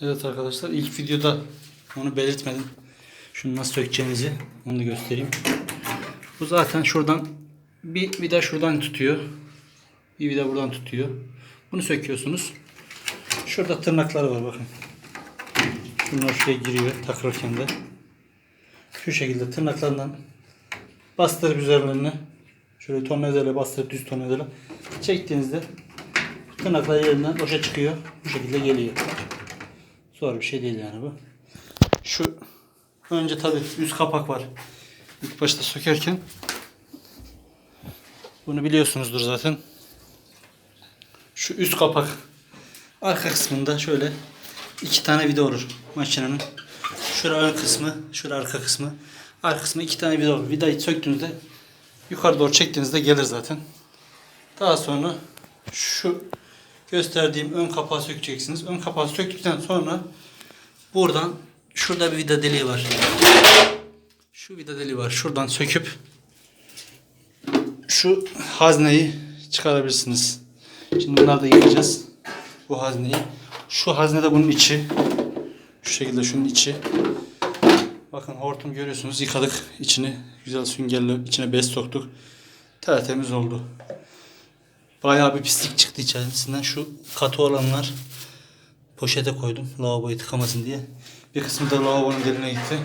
Evet arkadaşlar ilk videoda onu belirtmedim. Şunu nasıl sökeceğinizi onu da göstereyim. Bu zaten şuradan bir vida şuradan tutuyor. Bir vida buradan tutuyor. Bunu söküyorsunuz. Şurada tırnakları var bakın. Bunlar şuraya giriyor takılırken de. Şu şekilde tırnaklarından bastırıp üzerlerine şöyle tornavidayla bastırıp düz tornavidayla çektiğinizde tırnaklar yerinden boşa çıkıyor. Bu şekilde geliyor. Zor bir şey değil yani bu. Şu önce tabi üst kapak var. İlk başta sökerken bunu biliyorsunuzdur zaten. Şu üst kapak arka kısmında şöyle iki tane vida olur makinenin. Şura ön kısmı, şura arka kısmı. Arka kısmı iki tane vida olur. Vidayı söktüğünüzde yukarı doğru çektiğinizde gelir zaten. Daha sonra şu gösterdiğim ön kapağı sökeceksiniz. Ön kapağı söktükten sonra buradan şurada bir vida deliği var. Şu vida deliği var. Şuradan söküp şu hazneyi çıkarabilirsiniz. Şimdi bunları da yıkayacağız. Bu hazneyi. Şu hazne de bunun içi. Şu şekilde şunun içi. Bakın hortum görüyorsunuz. Yıkadık içini. Güzel süngerle içine bez soktuk. Tertemiz oldu. Bayağı bir pislik çıktı içerisinden. Şu katı olanlar poşete koydum. Lavaboyu tıkamasın diye. Bir kısmı da lavabonun derine gitti.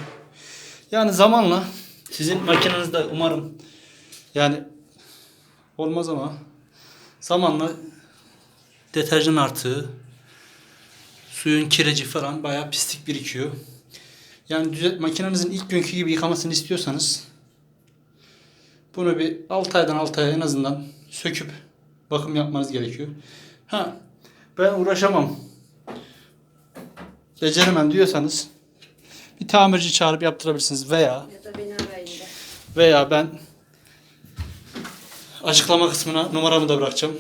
Yani zamanla sizin makinenizde umarım yani olmaz ama zamanla deterjan artığı suyun kireci falan bayağı pislik birikiyor. Yani düzelt, makinenizin ilk günkü gibi yıkamasını istiyorsanız bunu bir 6 aydan 6 aya en azından söküp bakım yapmanız gerekiyor. Ha ben uğraşamam. Beceremem diyorsanız bir tamirci çağırıp yaptırabilirsiniz veya Ya da beni arayın da. veya ben açıklama kısmına numaramı da bırakacağım.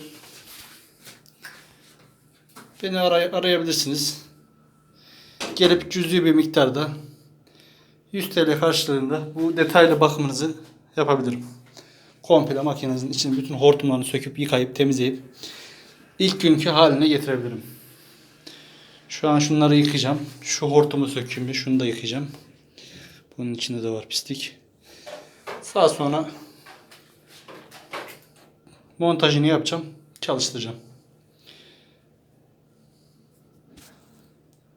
Beni aray- arayabilirsiniz. Gelip cüzi bir miktarda 100 TL karşılığında bu detaylı bakımınızı yapabilirim. Komple makinenizin içini bütün hortumlarını söküp yıkayıp temizleyip ilk günkü haline getirebilirim. Şu an şunları yıkayacağım. Şu hortumu sökeyim bir. Şunu da yıkayacağım. Bunun içinde de var pislik. Daha sonra montajını yapacağım. Çalıştıracağım.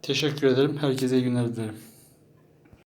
Teşekkür ederim. Herkese iyi günler dilerim.